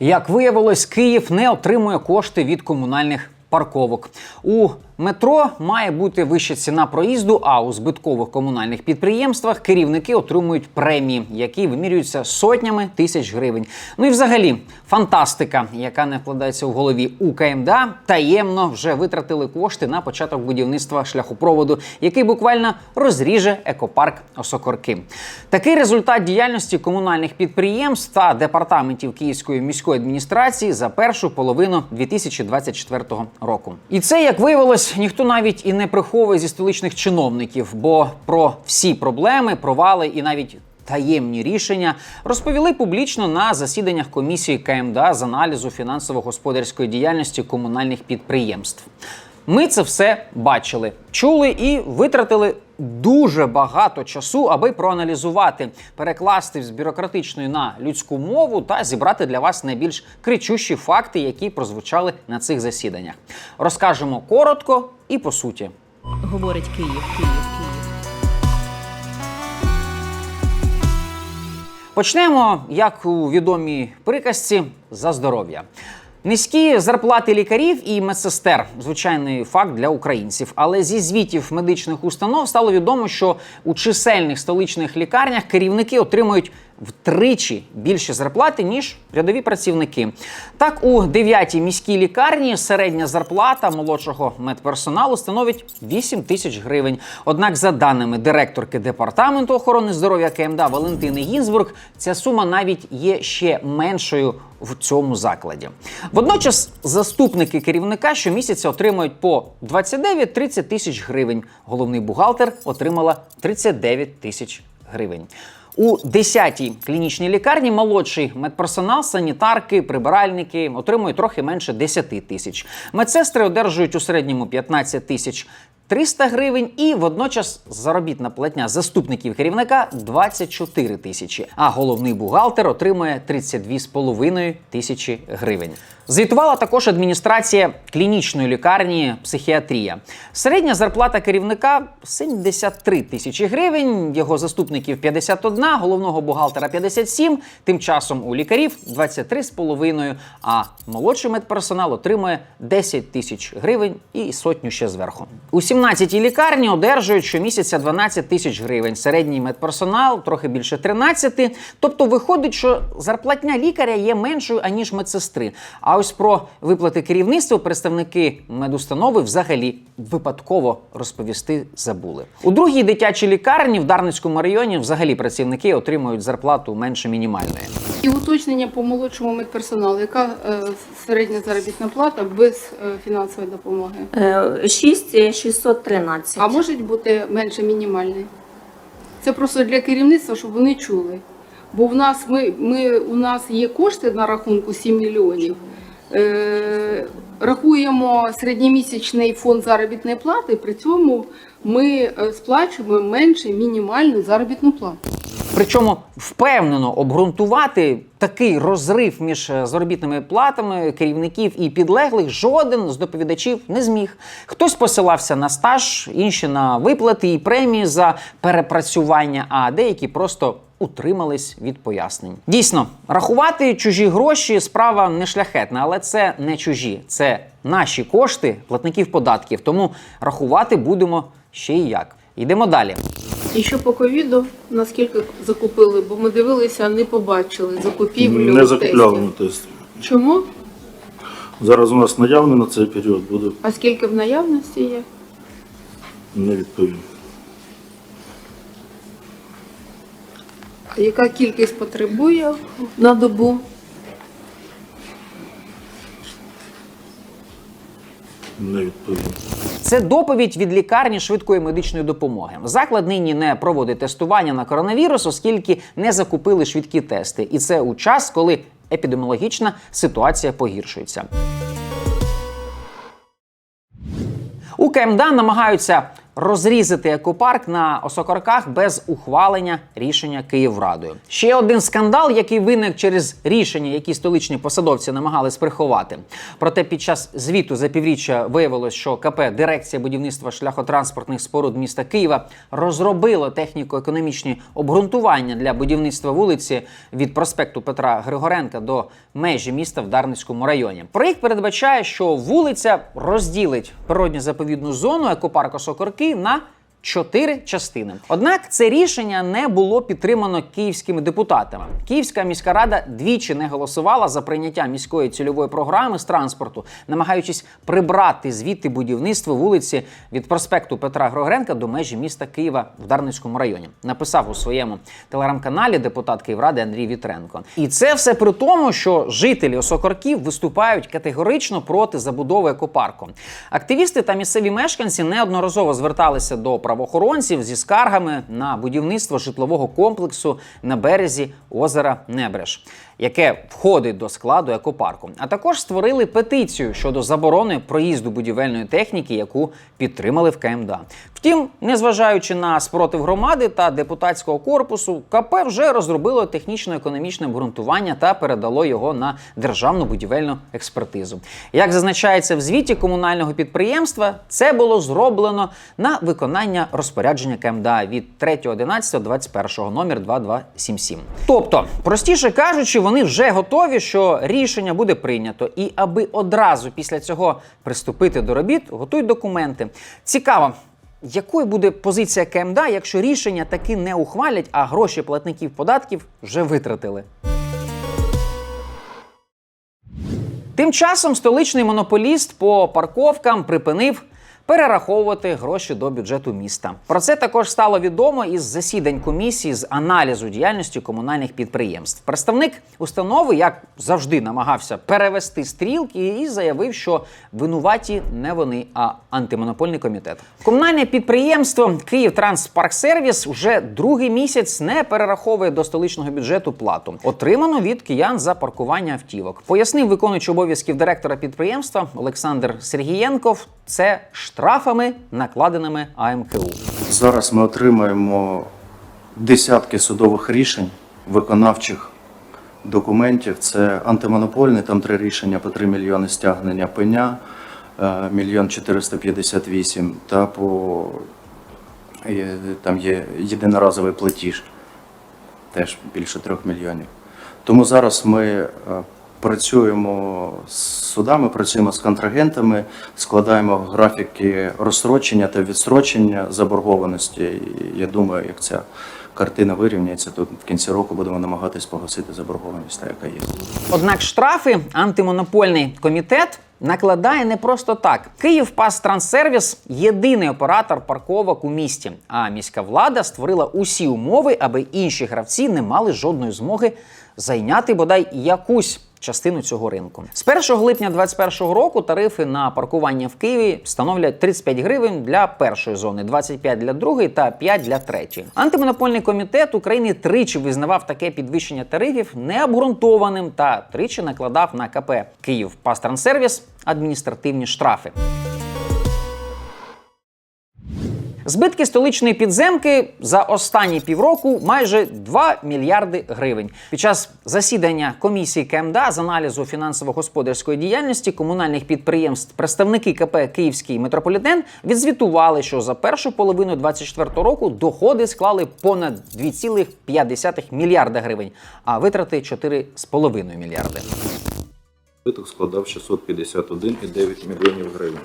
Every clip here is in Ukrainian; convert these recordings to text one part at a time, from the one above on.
Як виявилось, Київ не отримує кошти від комунальних парковок. У метро має бути вища ціна проїзду, а у збиткових комунальних підприємствах керівники отримують премії, які вимірюються сотнями тисяч гривень. Ну і взагалі, фантастика, яка не вкладається в голові у КМДА, таємно вже витратили кошти на початок будівництва шляхопроводу, який буквально розріже екопарк Осокорки. Такий результат діяльності комунальних підприємств та департаментів Київської міської адміністрації за першу половину 2024 року. І це, як виявилось, ніхто навіть і не приховує зі столичних чиновників, бо про всі проблеми, провали і навіть таємні рішення розповіли публічно на засіданнях комісії КМДА з аналізу фінансово-господарської діяльності комунальних підприємств. Ми це все бачили, чули і витратили дуже багато часу, аби проаналізувати, перекласти з бюрократичної на людську мову та зібрати для вас найбільш кричущі факти, які прозвучали на цих засіданнях. Розкажемо коротко і по суті. Говорить Київ, Київ, Київ. Почнемо, як у відомій приказці, за здоров'я. Низькі зарплати лікарів і медсестер звичайний факт для українців. Але зі звітів медичних установ стало відомо, що у чисельних столичних лікарнях керівники отримують втричі більше зарплати, ніж рядові працівники. Так, у 9-й міській лікарні середня зарплата молодшого медперсоналу становить 8 тисяч гривень. Однак, за даними директорки департаменту охорони здоров'я КМДА Валентини Гінзбург, ця сума навіть є ще меншою в цьому закладі. Водночас, заступники керівника щомісяця отримують по 29-30 тисяч гривень. Головний бухгалтер отримала 39 тисяч гривень. У 10-й клінічній лікарні молодший медперсонал, санітарки, прибиральники отримують трохи менше 10 тисяч. Медсестри одержують у середньому 15 тисяч 300 гривень, і водночас заробітна платня заступників керівника 24 тисячі. А головний бухгалтер отримує 32,5 тисячі гривень. Звітувала також адміністрація клінічної лікарні психіатрія. Середня зарплата керівника 73 тисячі гривень, його заступників 51, головного бухгалтера 57, тим часом у лікарів 23,5, а молодший медперсонал отримує 10 тисяч гривень і сотню ще зверху. У 17-й лікарні одержують щомісяця 12 тисяч гривень, середній медперсонал трохи більше 13. Тобто виходить, що зарплатня лікаря є меншою, аніж медсестри. А ось про виплати керівництва представники медустанови взагалі випадково розповісти забули. У другій дитячій лікарні в Дарницькому районі взагалі працівники отримують зарплату менше мінімальної. І уточнення по молодшому медперсоналу. Яка е, середня заробітна плата без е, фінансової допомоги? Е, 6613. А може бути менше мінімальної? Це просто для керівництва, щоб вони чули. Бо в нас ми, ми у нас є кошти на рахунку 7 мільйонів. Е, рахуємо середньомісячний фонд заробітної плати, при цьому ми е, сплачуємо менше мінімальну заробітну плату. Причому впевнено обґрунтувати такий розрив між е, заробітними платами керівників і підлеглих жоден з доповідачів не зміг. Хтось посилався на стаж, інші на виплати і премії за перепрацювання, а деякі просто утримались від пояснень. Дійсно, рахувати чужі гроші справа не шляхетна, але це не чужі, це наші кошти платників податків. Тому рахувати будемо ще й як. Йдемо далі. І що по ковіду, наскільки закупили, бо ми дивилися, не побачили закупівлю Не закупляли на тестів. тести. Чому? Зараз у нас наявне на цей період буде, А скільки в наявності є? не відповім. Яка кількість потребує на добу? Не відповім. Це доповідь від лікарні швидкої медичної допомоги. Заклад нині не проводить тестування на коронавірус, оскільки не закупили швидкі тести. І це у час, коли епідеміологічна ситуація погіршується. У КМДА намагаються розрізати екопарк на осокорках без ухвалення рішення Київрадою. Ще один скандал, який виник через рішення, які столичні посадовці намагались приховати. Проте під час звіту за півріччя виявилось, що КП дирекція будівництва шляхотранспортних споруд міста Києва розробило техніко-економічні обґрунтування для будівництва вулиці від проспекту Петра Григоренка до межі міста в Дарницькому районі. Проєкт передбачає, що вулиця розділить природньо заповідну зону екопарку Сокорки на чотири частини. Однак це рішення не було підтримано київськими депутатами. Київська міська рада двічі не голосувала за прийняття міської цільової програми з транспорту, намагаючись прибрати звідти будівництво вулиці від проспекту Петра Григоренка до межі міста Києва в Дарницькому районі. Написав у своєму телеграм-каналі депутат Київради Андрій Вітренко. І це все при тому, що жителі Осокорків виступають категорично проти забудови екопарку. Активісти та місцеві мешканці неодноразово зверталися до правоохоронців зі скаргами на будівництво житлового комплексу на березі озера Небреш, яке входить до складу екопарку. А також створили петицію щодо заборони проїзду будівельної техніки, яку підтримали в КМДА. Втім, незважаючи на спротив громади та депутатського корпусу, КП вже розробило технічно-економічне обґрунтування та передало його на державну будівельну експертизу. Як зазначається в звіті комунального підприємства, це було зроблено на виконання розпорядження КМДА від 3.11.21 номер 2277. Тобто, простіше кажучи, вони вже готові, що рішення буде прийнято, і аби одразу після цього приступити до робіт, готують документи. Цікаво. Якою буде позиція КМДА, якщо рішення таки не ухвалять, а гроші платників податків вже витратили? Тим часом столичний монополіст по парковкам припинив перераховувати гроші до бюджету міста. Про це також стало відомо із засідань комісії з аналізу діяльності комунальних підприємств. Представник установи, як завжди, намагався перевести стрілки і заявив, що винуваті не вони, а антимонопольний комітет. Комунальне підприємство Київтранспарксервіс уже другий місяць не перераховує до столичного бюджету плату, отриману від киян за паркування автівок. Пояснив виконуючий обов'язків директора підприємства Олександр Сергієнков. Це штрафами, накладеними АМКУ. Зараз ми отримаємо десятки судових рішень, виконавчих документів. Це антимонопольний, там три рішення по 3 мільйони стягнення пеня, е, мільйон 458 та по е, там є єдиноразовий платіж, теж більше 3 мільйонів. Тому зараз ми е, працюємо з судами, працюємо з контрагентами, складаємо графіки розстрочення та відстрочення заборгованості. Я думаю, як ця картина вирівняється, то в кінці року будемо намагатись погасити заборгованість, та яка є. Однак штрафи антимонопольний комітет накладає не просто так. Київ Транссервіс – єдиний оператор парковок у місті. А міська влада створила усі умови, аби інші гравці не мали жодної змоги зайняти бодай якусь. Частину цього ринку з 1 липня 2021 року тарифи на паркування в Києві становлять 35 гривень для першої зони, 25 для другої та 5 для третьої. Антимонопольний комітет України тричі визнавав таке підвищення тарифів необґрунтованим та тричі накладав на КП Київ Пастрансервіс адміністративні штрафи. Збитки столичної підземки за останні півроку майже 2 мільярди гривень. Під час засідання комісії КМДА з аналізу фінансово-господарської діяльності комунальних підприємств представники КП Київський метрополітен відзвітували, що за першу половину 2024 року доходи склали понад 2,5 мільярда гривень, а витрати 4,5 мільярди. Збиток складав 651,9 мільйонів гривень.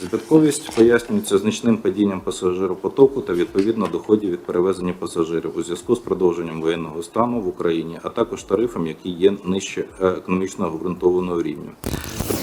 Збитковість пояснюється значним падінням пасажиропотоку та відповідно доходів від перевезення пасажирів у зв'язку з продовженням воєнного стану в Україні, а також тарифом, які є нижче е, економічно обґрунтованого рівня.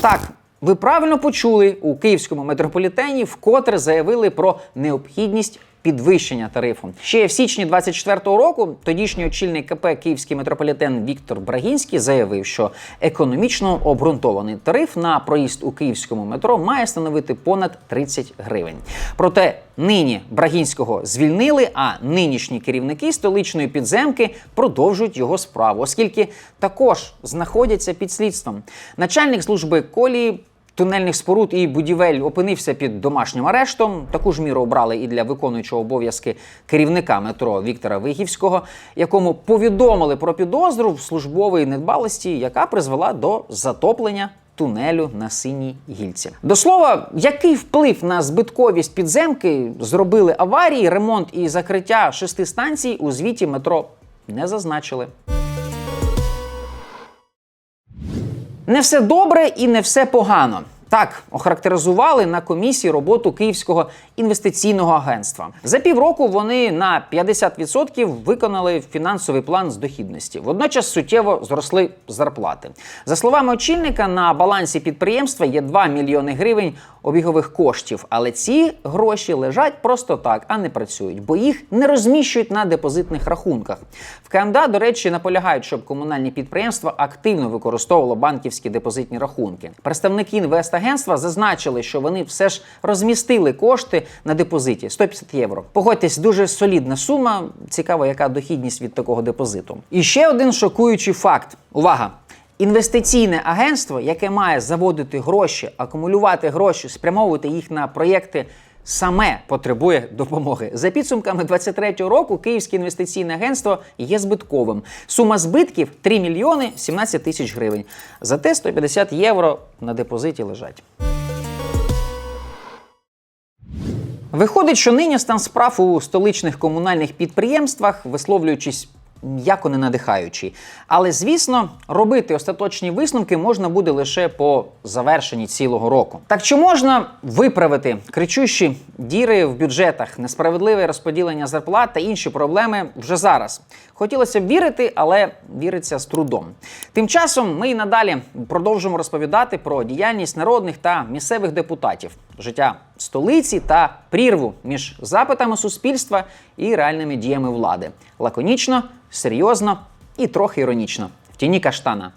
Так, ви правильно почули у київському метрополітені, вкотре заявили про необхідність підвищення тарифу. Ще в січні 24-го року тодішній очільник КП Київський метрополітен Віктор Брагінський заявив, що економічно обґрунтований тариф на проїзд у київському метро має становити понад 30 гривень. Проте нині Брагінського звільнили, а нинішні керівники столичної підземки продовжують його справу, оскільки також знаходяться під слідством. Начальник служби колії тунельних споруд і будівель опинився під домашнім арештом. Таку ж міру обрали і для виконуючого обов'язки керівника метро Віктора Вихівського, якому повідомили про підозру в службовій недбалості, яка призвела до затоплення. Тунелю на синій гільці. До слова, який вплив на збитковість підземки зробили аварії, ремонт і закриття шести станцій у звіті метро не зазначили. Не все добре і не все погано. Так охарактеризували на комісії роботу Київського інвестиційного агентства. За півроку вони на 50% виконали фінансовий план з дохідності. Водночас суттєво зросли зарплати. За словами очільника, на балансі підприємства є 2 мільйони гривень обігових коштів, але ці гроші лежать просто так, а не працюють, бо їх не розміщують на депозитних рахунках. В КМДА, до речі, наполягають, щоб комунальні підприємства активно використовували банківські депозитні рахунки. Представники інвестагентства зазначили, що вони все ж розмістили кошти на депозиті 150 євро. Погодьтесь, дуже солідна сума. Цікаво, яка дохідність від такого депозиту. І ще один шокуючий факт. Увага! Інвестиційне агентство, яке має заводити гроші, акумулювати гроші, спрямовувати їх на проєкти, саме потребує допомоги. За підсумками 2023 року Київське інвестиційне агентство є збитковим. Сума збитків 3 мільйони 17 тисяч гривень. Зате 150 євро на депозиті лежать. Виходить, що нині стан справ у столичних комунальних підприємствах, висловлюючись м'яко не надихаючий. Але звісно, робити остаточні висновки можна буде лише по завершенні цілого року. Так чи можна виправити кричущі діри в бюджетах, несправедливе розподілення зарплат та інші проблеми вже зараз? Хотілося б вірити, але віриться з трудом. Тим часом ми і надалі продовжимо розповідати про діяльність народних та місцевих депутатів, життя столиці та прірву між запитами суспільства і реальними діями влади. Лаконічно, серйозно і трохи іронічно. В тіні каштана.